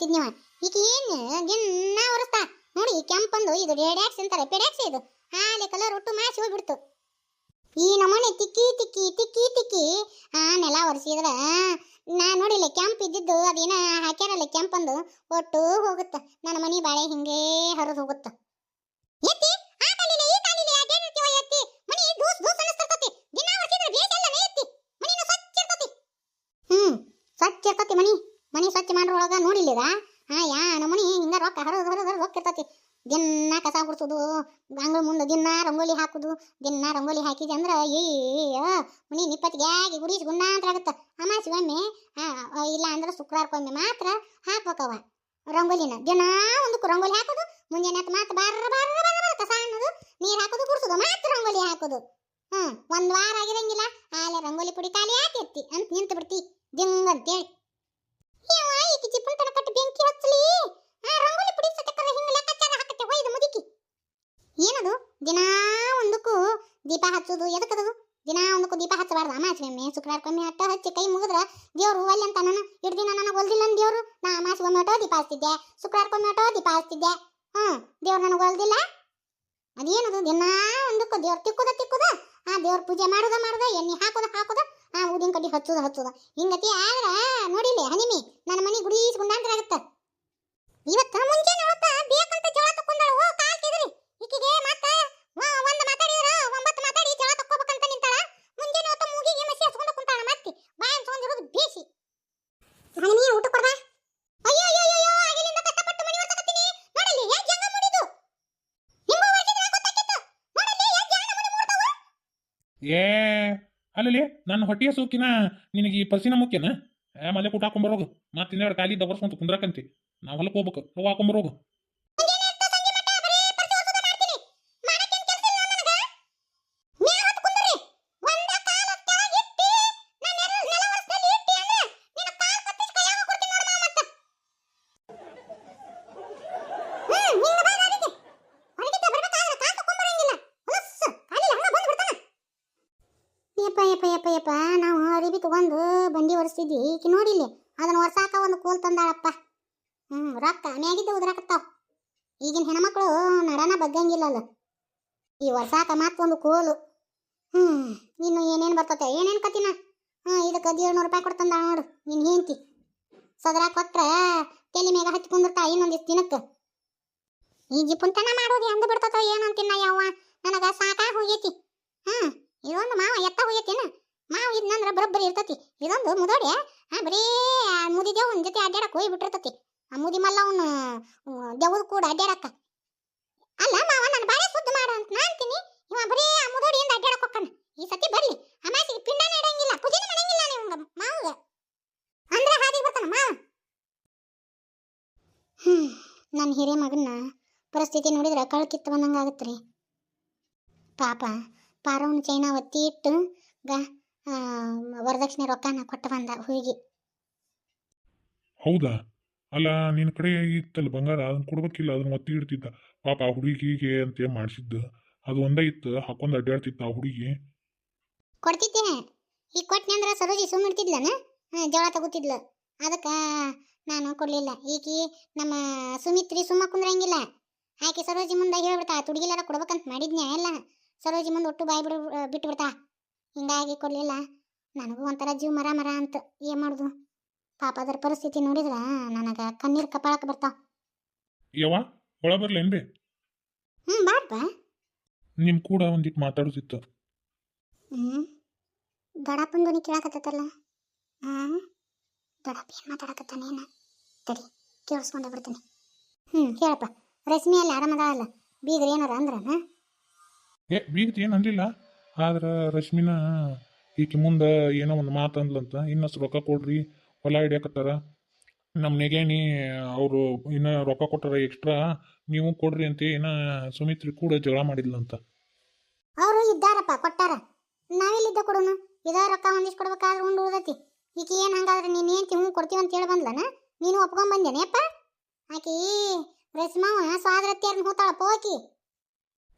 ಮಾಡಿದ್ನಿವ ಈಗ ಏನ್? ದಿನ ಒರೆಸ್ತಾ. ನೋಡಿ, ಕೆಂಪಂದು ಇದು ಡೇಡ್ಯಾಕ್ಸ್ ಅಂತಾರೆ. ಪೆಡ್ಯಾಕ್ಸ್ ಇದು. ಹಾಲೆ ಕಲರ್ ಒಟ್ಟು ಮಾಸಿ ಹೋಗ್ಬಿಡ್ತು. ಈ ನಮೂನೆ ತಿಕ್ಕಿ ತಿಕ್ಕಿ ತಿಕ್ಕಿ ತಿಕ್ಕಿ, ಆ ನೆಲ ಒರೆಸಿದ್ರ, ನಾ ನೋಡಿಲ್ಲ ಕೆಂಪ್ ಇದ್ದಿದ್ದು, ಅದೇನ ಹಾಕ್ಯಾರಲ್ಲ ಕೆಂಪಂದು, ಒಟ್ಟು ಹೋಗುತ್ತ. ನನ್ನ ಮನೆ ಬಾಳೆ ಹಿಂಗೇ ಹರಿದು ಹೋಗುತ್ತ ಎತ್ತಿ ಆ ಕಾಲಿಲ್ಲ ಈ ಕಾಲಿಲ್ಲ ಅಡ್ಡಾಡಿರ್ತೀವ ಎತ್ತಿ ಮನಿ ದೂಸ್ ದೂಸ್ ಅನಿಸ್ತರ್ತತಿ ದಿನ ಒರೆಸಿದ್ರೆ ಬೇಸಲ್ಲನೇ ಎತ್ತಿ ಮನಿನ ಸ್ವಚ್ಛ ಇರ್ತತಿ ಹ್ಮ್ ಸ್ವಚ್ಛ ಇರ್ತತಿ ಮನಿ ಮನಿ ಸ್ವಚ್ಛ ಮಾಡ್ರೊಳಗ ಹಾ ಯಾ ನಮ್ಮನಿ ಹಿಂಗ ರೊಕ್ಕ ಹರಿದು ಹರಿದು ಹರಿದು ಹೋಗ್ತಿರ್ತತಿ. ದಿನ ಕಸ ಗುಡ್ಸೋದು ಅಂಗಳ ಮುಂದೆ ದಿನ ರಂಗೋಲಿ ಹಾಕುದು ದಿನ ರಂಗೋಲಿ ಹಾಕಿದೆ ಅಂದ್ರೆ ಅಯ್ಯೋ ಮನಿ ನಿಪ್ಪತ್ತಿಗೆ ಗುಡಿಸಿ ಗುಂಡಾಂತರ ಆಗುತ್ತ. ಅಮಾಸಿ ಒಮ್ಮೆ ಆ, ಆ, ಇಲ್ಲ ಅಂದ್ರೆ ಶುಕ್ರವಾರಕ್ಕೊಮ್ಮೆ ಮಾತ್ರ ಹಾಕ್ಬೇಕವ ರಂಗೋಲಿನ ದಿನ ಒಂದು ರಂಗೋಲಿ ಹಾಕೋದು ಮುಂಜಾನೆ ಹೊತ್ತು ಮಾತ್ರ ಬಾರ ಬಾರ ಕಸ ಅನ್ನೋದು ನೀರು ಹಾಕೋದು ಗುಡ್ಸೋದು ಮಾತ್ರ ರಂಗೋಲಿ ಹಾಕೋದು. ಹ್ಮ್ ಒಂದ್ ವಾರ ಆಗಿರಂಗಿಲ್ಲ ಆಲೆ ರಂಗೋಲಿ ಪುಡಿ ಖಾಲಿ ಹಾಕಿರ್ತಿ ಅಂತ ನಿಂತು ಬಿಡ್ತಿ ದಿಂಗ್ ಅಂತೇಳಿ ಯವ್ವ, ಈಕಿ ಚಿಪ್ಪನ್ ತನ ಕಟ್ಟಿ ಬೆಂಕಿ ಹಚ್ಚಲಿ ಆ ರಂಗೋಲಿ ಪುಡಿ ಸತಕರ ಹಿಂಗ ಲೆಕ್ಕಾಚಾರ ಹಾಕತ್ತೆ ಒಯ್ದು ಮುದುಕಿ ಏನದು ದಿನಾ ಒಂದಕ್ಕೂ ದೀಪ ಹಚ್ಚೋದು ಎದಕ್ಕದು ದಿನ ಒಂದಕ್ಕೂ ದೀಪ ಹಚ್ಚಬಾರ್ದು. ಅಮಾಸಿ ಒಮ್ಮೆ, ಶುಕ್ರವಾರಕ್ಕೊಮ್ಮೆ ಅಟ್ಟ ಹಚ್ಚಿ ಕೈ ಮುಗಿದ್ರ ದೇವ್ರು ಒಲ್ಲೆ ಅಂತ ನಾನು. ಇಡ್ ದಿನ ನನಗೆ ಒಲ್ದಿಲ್ಲ ದೇವ್ರು. ನಾ ಅಮಾಸಿ ಒಮ್ಮೆ ಅಟೋ ದೀಪ ಹಚ್ತಿದ್ದೆ. ಶುಕ್ರವಾರಕ್ಕೊಮ್ಮೆ ಅಟೋ ದೀಪ ಹಚ್ತಿದ್ದೆ. ಹ್ಞೂ, ದೇವ್ರು ನನಗೆ ಒಲ್ದಿಲ್ಲ? ಅದೇನದು? ದಿನಾ ಒಂದಕ್ಕೂ ದೇವ್ರು ತಿಕ್ಕುದ ತಿಕ್ಕುದ, ಆ ದೇವ್ರ ಪೂಜೆ ಮಾಡುದ ಮಾಡುದ, ಎಣ್ಣೆ ಹಾಕುದ ಹಾಕುದ, ಆ ಊದಿನ ಕಡ್ಡಿ ಹಚ್ಚುದ ಹಚ್ಚುದ. ಹಿಂಗತಿ ಆದ್ರ ನೋಡಿಲಿ ಹನಿಮಿ, ನನ್ನ ಮನೆ ಗುಡೀಸ್ ಗುಂಡಾಂತರ ಆಗತ್ತ ಇವತ್ತ ಹೊತ್ತ ಬೇಕಂತ ಜೋಳ ಓ ಕಾಲ್ ಕೆದರಿ ಈಕಿಗೆ ಮತ್ತ ವ- ಒಂದ್ ಮಾತಾಡಿದ್ರ ಒಂಬತ್ತು ಮಾತಾಡಿ ಜಳ ತಕ್ಕೋಬೇಕಂತ ನಿಂತಾಳ ಮುಂಜಾನೆ ಹೊತ್ತ ಮೂಗಿಗೆ ಮಸಿ ಹಚ್ಕೊಂಡ ಕುಂತಾಳ ಮತ್ತೆ ಬಾಯ್ ಹಚ್ಕೊಂಡಿರೋದು ಬೇಸಿ ಹನಿಮಿ ಊಟ ಕೊಡ್ಬಾ ಅಯ್ಯೋ ಅಯ್ಯೋ ಅಯ್ಯೋ ಆಗಿಲಿಂದ ಕಷ್ಟಪಟ್ಟು ಮನಿ ಹೊರತಕತ್ತೀನಿ ನೋಡಲ್ಲಿ ಯಾಕೆ ಜಂಗ ಮಾಡಿದ್ದು ನಿಂಗೂ ಹೊರಟಿದ್ರೆ ಗೊತ್ತಾಗಿತ್ತು ನೋಡಲ್ಲಿ ಯಾಕೆ ಜಂಗ ಮನಿ ಮೂಡ್ತಾವ ಏ, ಅಲ್ಲಲ್ಲಿ, ನನ್ನ ಹೊಟ್ಟೆಯ ಸೂಕಿನ ನಿನಗೆ ಈ ಪರ್ಸಿನ ಮುಖ್ಯನ? ಏ ಮಲೆ ಕೂಟ ಹಾಕೊಂಬರೋಗು. ಮತ್ತೆ ಇನ್ನೆರಡು ಕಾಲಿ ದಬರ್ಸ್ಕೊಂತ ಕುಂದ್ರಕಂತಿ. ನಾವು ಹೊಲಕ್ಕೆ ಹೋಗ್ಬೇಕು. ಹೋಗಿ ಹಾಕೊಂಬರೋಗು ಮುಂಜಾನೆ ಎದ್ದು ಸಂಜೆ ಮಟ್ಟ ಬರೀ ಪರ್ಸಿ ಹೊಸದ ಮಾಡ್ತೀನಿ ಮಾಡಕ್ಕೇನ್ ಕೆಲ್ಸ ಇಲ್ಲ ನನಗ ಮ್ಯಾಲ್ ಹೊತ್ತು ಕುಂದ್ರಿ ಒಂದ ಕಾಲ ಕೆಳಗಿಟ್ಟಿ ನನ್ನ ನೆಲ ನೆಲ ಒರೆಸ್ದಲ್ಲಿ ಇಟ್ಟಿ ಅಂದ್ರೆ ನಿನ್ನ ಕಾಲ್ ಕತ್ತಿಸ್ ಕೈಯಾಗ ಕೊಡ್ತೀನಿ ನೋಡು ಮಾವ ಮತ್ತ ಹ್ಮ್ ಹಿಂಗ ಬಾ ನಾಡಿಗೆ ಹೊರಗಿದ್ದ ಬರ್ಬೇಕಾದ್ರೆ ಕಾಲ್ ತಕೊಂಬರಂಗಿಲ್ಲ ಹೊಲಸ್ಸು ಕಾಲಿ ಹಂಗ ಬಂದು ಬಿಡ್ತಾನ ಯಪ್ಪ ಯಪ್ಪ ಯಪ್ಪ ಯಪ್ಪ, ನಾವು ಅರಿವಿ ತಗೊಂಡು ಬಂಡಿ ಒರೆಸ್ತಿದ್ವಿ. ಈಕಿ ನೋಡಿಲ್ಲಿ, ಅದನ್ನ ಒರ್ಸಾಕ ಒಂದು ಕೋಲ್ ತಂದಾಳಪ್ಪ. ಹ್ಞೂ ರೊಕ್ಕ, ಮ್ಯಾಗಿದ್ದು ಉದ್ರಾಕತ್ತಾವ. ಈಗಿನ ಹೆಣ್ಮಕ್ಳು ನಡನ ಬಗ್ಗಂಗಿಲ್ಲ ಅಲ್ಲ ಈ ಒರ್ಸಾಕ ಮತ್ತೊಂದು ಕೋಲು. ಹ್ಞೂ ಇನ್ನು ಏನೇನ್ ಬರ್ತತೆ? ಏನೇನ್ ಕತಿನ? ಹ್ಞೂ ಇದಕ್ಕೆ ಏಳ್ನೂರು ರೂಪಾಯಿ ಕೊಡ್ತಂದ ನೋಡು, ನಿನ್ ಹೆಂಡ್ತಿ. ಸದರ ಕೊಟ್ರೆ ತಲೆ ಮೇಗ ಹಚ್ಚಿ ಕುಂದಿರ್ತಾ ಇನ್ನೊಂದಿಷ್ಟು ದಿನಕ್ಕೆ. ಈ ಜಿಪುಂತನ ಮಾಡೋದು ಬಿಡ್ತತೋ ಏನು ಏನಂತಿನ್ನ ಯವ್ವ? ನನಗೆ ಸಾಕಾ ಹೋಗೈತಿ. ಹ್ಮ್ ಇದೊಂದು ಮಾವ ಎತ್ತ ಹೋಗೈತಿನ ಮಾವ ಇದ್ನಂದ್ರ ಬರೋಬ್ಬರಿ ಇರ್ತತಿ. ಇದೊಂದು ಮುದೋಡೆ, ಹಾ, ಬರೀ ಆ ಮುದಿ ದೇವನ್ ಜೊತೆ ಅಡ್ಡಾಡಕ್ ಹೋಗಿ ಬಿಟ್ಟಿರ್ತತಿ ಆ ಮುದಿ ಮಲ್ಲ ಅವನು ದೇವದ ಕೂಡ ಅಡ್ಡಾಡಕ್ಕ ಅಲ್ಲ ಮಾವ ನನ್ನ ಬಾಳೆ ಸುದ್ದಿ ಮಾಡ ಅಂತ ನಾ ಇವ ಬರೀ ಆ ಮುದೋಡಿಯಿಂದ ಅಡ್ಡಾಡಕ್ ಹೋಗ್ತಾನ ಈ ಸತಿ ಬರ್ಲಿ. ಅಮಾಸಿಗೆ ಪಿಂಡನೇ ಇಡಂಗಿಲ್ಲ, ಪೂಜೆನೇ ಮಾಡಂಗಿಲ್ಲ ನೀವು ಮಾವಗ. ಅಂದ್ರೆ ಹಾದಿ ಬರ್ತಾನ ಮಾವ? ಹ್ಮ್ ನನ್ನ ಹಿರಿಯ ಮಗನ ಪರಿಸ್ಥಿತಿ ನೋಡಿದ್ರೆ ಕಳ್ಕಿತ್ತು ಬಂದಂಗ ಆಗತ್ರಿ ಪಾಪ ಪಾರವನ ಚೈನ ಒತ್ತಿ ಇಟ್ಟು ಗ ವರದಕ್ಷಿಣೆ ರೊಕ್ಕನ ಕೊಟ್ಟು ಬಂದ ಹುಡುಗಿ. ಹೌದಾ? ಅಲ್ಲ ನಿನ್ನ ಕಡೆ ಇತ್ತಲ್ಲ ಬಂಗಾರ ಅದನ್ನ ಕೊಡ್ಬೇಕಿಲ್ಲ ಅದನ್ನ ಒತ್ತಿ ಇಡ್ತಿದ್ದ. ಪಾಪ ಆ ಹುಡುಗಿಗೆ ಅಂತ ಮಾಡಿಸಿದ್ದು. ಅದು ಒಂದೇ ಇತ್ತು ಹಾಕೊಂಡ್ ಅಡ್ಡಾಡ್ತಿತ್ತ ಆ ಹುಡುಗಿ. ಕೊಡ್ತಿದ್ದೆ ಈಗ ಕೊಟ್ಟನೆ ಅಂದ್ರೆ ಸರೋಜಿ ಸುಮ್ಮಿಡ್ತಿದ್ಲನ ಜೋಳ ತಗೋತಿದ್ಲು. ಅದಕ್ಕೆ ನಾನು ಕೊಡಲಿಲ್ಲ. ಈಕಿ ನಮ್ಮ ಸುಮಿತ್ರಿ ಸುಮ್ಮ ಕುಂದ್ರಂಗಿಲ್ಲ. ಆಕೆ ಸರೋಜಿ ಮುಂದೆ ಹೇಳ್ಬಿಡ್ತಾ ತುಡುಗಿಲಾರ ಕೊಡ್ಬೇಕಂತ ಮಾಡಿದ್ನ್ಯಾ ಎಲ್ಲ? ಸರೋಜಿ ಮುಂದೆ ಒಟ್ಟು ಬಾಯಿ ಬಿಡು ಬಿಟ್ಟು ಬಿಡ್ತಾ? ಹಿಂಗಾಗಿ ಕೊಡ್ಲಿಲ್ಲ. ನನಗೂ ಒಂಥರ ಜೀವ ಮರ ಮರ ಅಂತ ಏನ್ ಮಾಡುದು? ಪಾಪ ಅದರ ಪರಿಸ್ಥಿತಿ ನೋಡಿದ್ರ ನನಗ ಕಣ್ಣೀರ್ ಕಪಾಳಕ್ಕೆ ಬರ್ತಾವ. ಯವ್ವ ಒಳ ಬರ್ಲೇನ್ ಬೇ? ಹ್ಮ್ ಬಾಪ ನಿಮ್ ಕೂಡ ಒಂದಿಟ್ಟು ಮಾತಾಡೋದಿತ್ತು. ಹ್ಮ್. ದೊಡ್ಡಪ್ಪನ ಧ್ವನಿ ಕೇಳಕತ್ತಲ್ಲ ಹ್ಮ್ ದೊಡ್ಡಪ್ಪ ಏನ್ ಮಾತಾಡಕತ್ತಾನೇನ ತಡಿ ಕೇಳಿಸ್ಕೊಂಡ ಬಿಡ್ತೀನಿ. ಹ್ಮ್ ಕೇಳಪ್ಪ. ರಶ್ಮಿ ಅಲ್ಲಿ ಆರಾಮದ ಅಲ್ಲ ಬೀಗ್ರ ಏನಾರ ಅಂದ್ರ ಏ ಬೀಗತ್ ಏನು ಅನ್ಲಿಲ್ಲ? ಆದ್ರೆ ರಶ್ಮಿನ ಈಕೆ ಮುಂದೆ ಏನೋ ಒಂದು ಮಾತು ಅಂದ್ಲಂತ, ಇನ್ನಷ್ಟು ರೊಕ್ಕ ಕೊಡ್ರಿ, ಹೊಲ ಹಿಡಿಯಕತ್ತಾರ. ನಮ್ಮ ನೆಗೇನಿ ಅವರು ಇನ್ನು ರೊಕ್ಕ ಕೊಟ್ಟಾರ ಎಕ್ಸ್ಟ್ರಾ ನೀವು ಕೊಡ್ರಿ ಅಂತ ಏನ ಸುಮಿತ್ರಿ ಕೂಡ ಜಗಳ ಮಾಡಿದ್ಲಂತ. ಅವರು ಇದ್ದಾರಪ್ಪ, ಕೊಟ್ಟಾರ. ನಾವೆಲ್ಲಿದ್ದ ಕೊಡೋಣ ಇದ ರೊಕ್ಕ ಒಂದಿಷ್ಟು ಕೊಡ್ಬೇಕಾದ್ರೆ ಉಂಡು ಉಳ್ದತಿ. ಈಕೆ ಏನು ಹಂಗಾದ್ರೆ ನೀನು ಏನು ಹ್ಞೂ ಕೊಡ್ತೀವಿ ಅಂತ ಹೇಳಿ ಬಂದ್ಲನ ನೀನು ಒಪ್ಕೊಂಡ್ ಬಂದೇನೆಪ್ಪ ಆಕಿ ರಶ್ಮಾವ ಸ್ವಾದ್ರತ್ಯಾರನ್ನ ಹೋತಾಳಪ್ಪ ಆಕಿ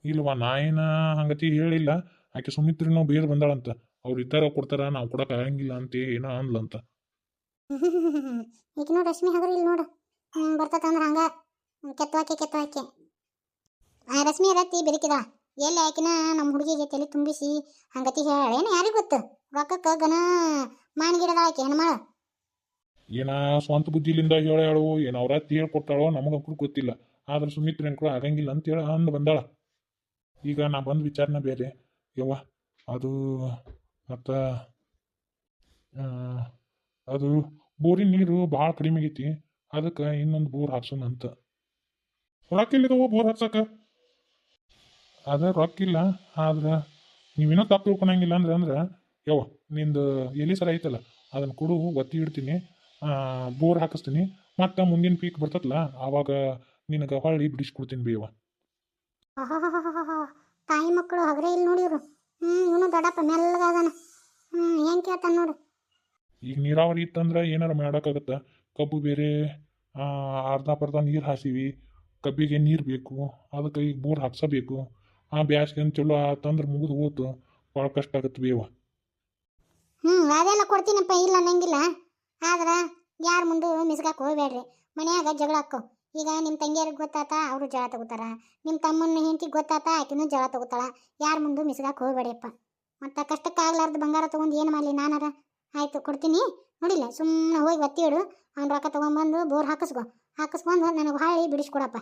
ಇಲ್ವಾ? ನಾ ಏನ ಹಂಗತಿ ಹೇಳಿಲ್ಲ. ಆಕೆ ಸುಮಿತ್ರಿನೂ ಬೇರೆ ಬಂದಾಳಂತ. ಅವ್ರು ಇದ್ದಾರ ಕೊಡ್ತಾರ ನಾವು ಕೊಡಕ್ ಆಗಂಗಿಲ್ಲ ಅಂತ ಏನೋ ಅಂದ್ಲಂತ. ಈಕಿನೋ ರಶ್ಮಿ ಹಗರು ಇಲ್ಲಿ ನೋಡು. ಹ್ಞೂ ಬರ್ತದಂದ್ರೆ ಹಂಗ. ಕೆತ್ತವಾಕೆ ಕೆತ್ತವಾಕೆ ಆ ರಶ್ಮಿ ರತ್ತಿ ಬೆದಕಿದ ಎಲ್ಲಿ ಆಕಿನ ನಮ್ಮ ಹುಡುಗಿಗೆ ತಲೆ ತುಂಬಿಸಿ ಹಂಗತಿ ಹೇಳೇನು ಯಾರಿಗೂ ಗೊತ್ತು? ರೊಕ್ಕಕ್ಕೆ ಗನ ಮಾನ್ಗಿಡದ ಆಕೆ ಹೆಣ್ಮಾಳ. ಏನ ಸ್ವಂತ ಬುದ್ಧಿಲಿಂದ ಹೇಳ ಹೇಳು ಏನ ಅವ್ರ ಅತ್ತಿ ಹೇಳ್ಕೊಟ್ಟಾಳೋ ನಮಗಂಕೂ ಗೊತ್ತಿಲ್ಲ. ಆದ್ರೆ ಸುಮಿತ್ರ ಅಂಕರು ಆಗಂಗಿಲ್ಲ ಅಂತ ಹೇಳಿ ಅಂದ್ ಬಂದಾಳ. ಈಗ ನಾ ಬಂದ ವಿಚಾರನ ಬೇರೆ. ಯವ್ವ, ಅದು ಮತ್ತು ಅದು ಬೋರಿನ ನೀರು ಭಾಳ ಕಡಿಮೆ ಆಗೈತಿ. ಅದಕ್ಕೆ ಇನ್ನೊಂದು ಬೋರ್ ಹಾಕ್ಸೋಣ ಅಂತ. ರೊಕ್ಕ ಎಲ್ಲಿದಾವ ಬೋರ್ ಹಾಕ್ಸಕ್ಕ ಅದ ರೊಕ್ಕಿಲ್ಲ ಆದ್ರೆ ನೀವೇನೋ ತಪ್ಪು ತಿಳ್ಕೊಳಂಗಿಲ್ಲ ಅಂದ್ರೆ ಅಂದ್ರೆ ಯವ್ವ, ನಿಂದು ಎಲಿ ಸರ ಐತಲ್ಲ, ಅದನ್ನು ಕೊಡು, ಒತ್ತಿ ಇಡ್ತೀನಿ ಬೋರ್ ಹಾಕಿಸ್ತೀನಿ, ಮತ್ತೆ ಮುಂದಿನ ಪೀಕ್ ಬರ್ತದಲ್ಲ ಆವಾಗ ನಿನಗೆ ಹೊಳ್ಳಿ ಬಿಡಿಸ್ಕೊಡ್ತೀನಿ ಆಹಾಹಾಹಾಹಾ. ತಾಯಿ ಮಕ್ಕಳು ಹಗರ ಇಲ್ಲಿ ನೋಡಿವ್ರು ಹ್ಞೂ ಇವನು ದೊಡ್ಡಪ್ಪ ಮೆಲ್ಲಗಾದಾನ ಹ್ಞೂ ಹೆಂಗೆ ಕೇಳ್ತಾನೆ ನೋಡು. ಈಗ ನೀರಾವರಿ ಇತ್ತಂದ್ರೆ ಏನಾರ ಮಾಡೋಕ್ಕಾಗತ್ತೆ? ಕಬ್ಬು ಬೇರೆ ಆ, ಅರ್ಧ ಪರ್ಧ ನೀರು ಹಾಸಿವಿ ಕಬ್ಬಿಗೆ ನೀರು ಬೇಕು ಅದಕ್ಕೆ ಈಗ ಬೋರ್ ಹಾಕ್ಸಬೇಕು. ಆ ಬ್ಯಾಸ್ಗೆ ಚಲೋ ಆತಂದ್ರೆ ಮುಗಿದು ಹೋತು. ಭಾಳ ಕಷ್ಟ ಆಗತ್ತೆ ಬೇವ. ಹ್ಞೂ ಅದೆಲ್ಲ ಕೊಡ್ತೀನಪ್ಪ ಇಲ್ಲ ಅನ್ನಂಗಿಲ್ಲ. ಆದ್ರೆ ಯಾರ ಮುಂದೆ ಮಿಸ್ಗಾಕ್ ಹೋಗ್ಬೇಡ್ರಿ. ಮನ್ಯಾಗ ಜಗಳ ಹಾಕೋ. ಈಗ ನಿಮ್ಮ ತಂಗಿಯರಿಗೆ ಗೊತ್ತಾತ ಅವರು ಜಳ ತಗೋತಾರ. ನಿಮ್ಮ ತಮ್ಮನ ಹೆಂಡತಿ ಗೊತ್ತಾತ ಆಕಿನೂ ಜಳ ತಗೋತಾಳ. ಯಾರ ಮುಂದೆ ಮಿಸ್ಗಾಕ್ ಹೋಗ್ಬೇಡಿಯಪ್ಪ ಮತ್ತು ಕಷ್ಟಕ್ಕೆ ಆಗ್ಲಾರ್ದು ಬಂಗಾರ ತೊಗೊಂಡು ಏನು ಮಾಡಲಿ ನಾನಾರ? ಆಯಿತು ಕೊಡ್ತೀನಿ. ನೋಡಿಲ್ಲ ಸುಮ್ಮನೆ ಹೋಗಿ ಒತ್ತಿ ಇಡು. ಅವ್ನ ರೊಕ್ಕ ತೊಗೊಂಬಂದು ಬೋರ್ ಹಾಕಿಸ್ಕೋ. ಹಾಕಿಸ್ಕೊಂಡು ನನಗೆ ಹಾಳಿ ಬಿಡಿಸ್ಕೊಡಪ್ಪ.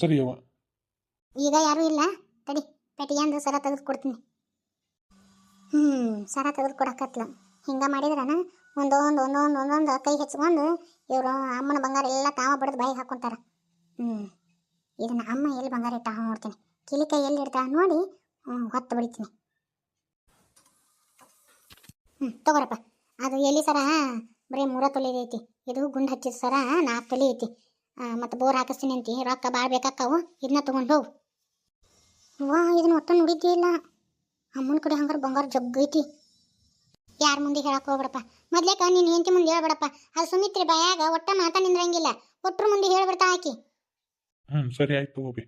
ಸರಿ ಅವ ಈಗ ಯಾರೂ ಇಲ್ಲ. ತಡಿ ಪೆಟ್ಟಿಗೆಂದು ಸರ ತೆಗೆದು ಕೊಡ್ತೀನಿ. ಹ್ಞೂ ಸರ ತೆಗೆದು ಕೊಡಕತ್ಲ. ಹಿಂಗೆ ಮಾಡಿದ್ರನ ಒಂದೊಂದು ಒಂದೊಂದು ಒಂದೊಂದು ಕೈ ಹೆಚ್ಕೊಂಡು ಇವರು ಅಮ್ಮನ ಬಂಗಾರ ಎಲ್ಲ ತಾವ ಬಡ್ದು ಬಾಯಿಗೆ ಹಾಕೊಂತಾರ. ಹ್ಞೂ ಇದನ್ನ ಅಮ್ಮ ಎಲ್ಲಿ ಬಂಗಾರ ಇಟ್ಟ ನೋಡ್ತೀನಿ. ಕಿಲಿ ಕೈ ಎಲ್ಲಿ ಇಡ್ತಾ ನೋಡಿ ಹೊತ್ತು ಬಿಡ್ತೀನಿ. ಹ್ಞೂ ತಗೋರಪ್ಪ. ಅದು ಎಲ್ಲಿ ಸರ? ಬರೀ ಮೂರ ತೊಲೆ ಐತಿ. ಇದು ಗುಂಡು ಹಚ್ಚಿದ ಸರ ನಾಲ್ಕು ತೊಲೆ ಐತಿ. ಮತ್ತು ಬೋರ್ ಹಾಕಿಸ್ತೀನಿ ಅಂತಿ. ರೊಕ್ಕ ಭಾಳ ಬೇಕಾಕ್ಕವು. ಇದನ್ನ ತೊಗೊಂಡು ಹೋಗು. ವಾ, ಇದನ್ನ ಒಟ್ಟು ನುಡಿದ್ದೇ ಇಲ್ಲ ಅಮ್ಮನ ಕಡೆ ಹಂಗಾರೆ ಬಂಗಾರ ಜಗ್ಗೈತಿ. ಯಾರ ಮುಂದೆ ಹೇಳಕ್ ಹೋಗ್ಬೇಡಪ್ಪ. ಮೊದ್ಲೇಕ ನಿನ್ನ ಹೆಂಡತಿ ಮುಂದೆ ಹೇಳ್ಬೇಡಪ್ಪ. ಅದು ಸುಮಿತ್ರಿ ಬಾಯಾಗ ಒಟ್ಟ ಮಾತಾ ನಿಂದ್ರಂಗಿಲ್ಲ. ಒಟ್ರ ಮುಂದೆ ಹೇಳ್ಬಿಡ್ತಾ ಆಕಿ. ಹ್ಞೂ ಸರಿ ಆಯ್ತು ಹೋಗಿ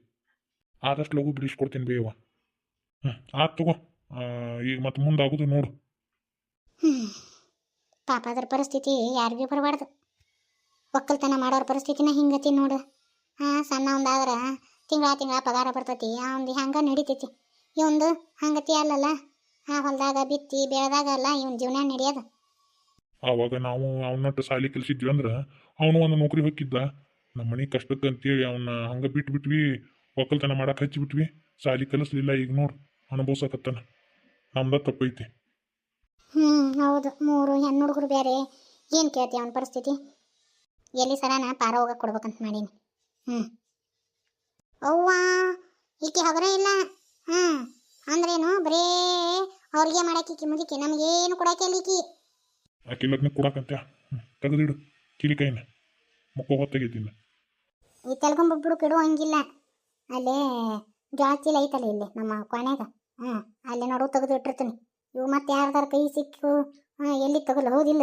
ಆದಷ್ಟು ಲಘು ಬಿಡಿಸ್ಕೊಡ್ತೀನಿ ಬೇವ. ಹ್ಞೂ ಆಯ್ತು ತಗೋ. ಈಗ ಮತ್ತೆ ಮುಂದಾಗೋದು ನೋಡು. ಪಾಪ ಅದ್ರ ಪರಿಸ್ಥಿತಿ ಯಾರಿಗೂ ಬರಬಾರ್ದು. ಒಕ್ಕಲ್ತನ ಮಾಡೋರ ಪರಿಸ್ಥಿತಿನ ಹಿಂಗತಿ ನೋಡು. ಹಾಂ ಸಣ್ಣ ಒಂದಾದ್ರ ತಿಂಗಳ ತಿಂಗಳ ಪಗಾರ ಬರ್ತೈತಿ. ಅವಂದು ಹಂಗೆ ನಡಿತೈತಿ. ಇವಂದು ಹಂಗತಿ ಅಲ್ಲಲ್ಲ. ಆ ಹೊಲದಾಗ ಬಿತ್ತಿ ಬೆಳೆದಾಗಲ್ಲ ಇವನ್ ಜೀವನ ನಡೆಯದ. ಆವಾಗ ನಾವು ಅವನಟ್ಟು ಸಾಲಿ ಕಲಿಸಿದ್ವಿ ಅಂದ್ರೆ ಅವನು ಒಂದು ನೌಕರಿ ಹೋಗಿದ್ದ. ನಮ್ಮ ಮನೆ ಕಷ್ಟಕ್ಕೆ ಅಂತೇಳಿ ಅವನ್ನ ಹಂಗೆ ಬಿಟ್ಬಿಟ್ವಿ ಒಕ್ಕಲ್ತನ ಮಾಡಕ್ಕೆ ಹಚ್ಚಿಬಿಟ್ವಿ. ಸಾಲಿ ಕಲಿಸ್ಲಿಲ್ಲ ಈಗ ನೋಡು ಅನುಭವಿಸಕತ್ತನ. ನಮ್ದ ತಪ್ಪೈತಿ. ಹ್ಮ್ ಹೌದು. ಮೂರು ಹೆಣ್ಣು ಹುಡುಗರು ಬೇರೆ ಏನು ಕೇಳ್ತಿ ಅವನ ಪರಿಸ್ಥಿತಿ? ಎಲ್ಲಿ ಸರನ ಪಾರ ಹೋಗಕ್ಕೆ ಕೊಡ್ಬೇಕಂತ ಮಾಡೀನಿ. ಹ್ಞೂ ಅವ್ವ ಈಕೆ ಹಗರ ಇಲ್ಲ. ಹಾಂ ಅಂದ್ರೇನು? ಬರೇ ಅವ್ರಿಗೆ ಮಾಡಾಕಿ ಮುದುಕಿ ನಮಗೇನು ಕೊಡಕ್ಕೆ ಆಕೆ ಲಗ್ನ ತೆಗೆದಿಡು ಮುಖ ಹೊತ್ತಾಗೈತಿಲ್ಲ ಈ ತೆಲ್ಗೊಂಬೊಬ್ಬರು ಕೆಡು ಹಂಗಿಲ್ಲ. ಅಲ್ಲೇ ಜಾಸ್ತಿ ಐತಲ್ಲ ಇಲ್ಲಿ ನಮ್ಮ ಕೊನೆಗ. ಹ್ಞೂ ಅಲ್ಲಿ ನೋಡು ತೆಗೆದು ಇಟ್ಟಿರ್ತೀನಿ. ಇವು ಮತ್ತೆ ಯಾರ್ದಾರ ಕೈ ಸಿಕ್ಕು ಹಾಂ ಎಲ್ಲಿ ತಗಲು ಹೌದಿಲ್ಲ.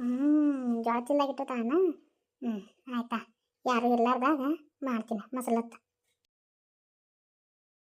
ಹ್ಞೂ ಜಾಸ್ತಿ ಲಾಗಿಟ್ಟ ಹ್ಞೂ ಆಯ್ತಾ. ಯಾರು ಇರ್ಲಾರ್ದಾಗ ಮಾಡ್ತೀನಿ ಮಸಾಲತ್ತ.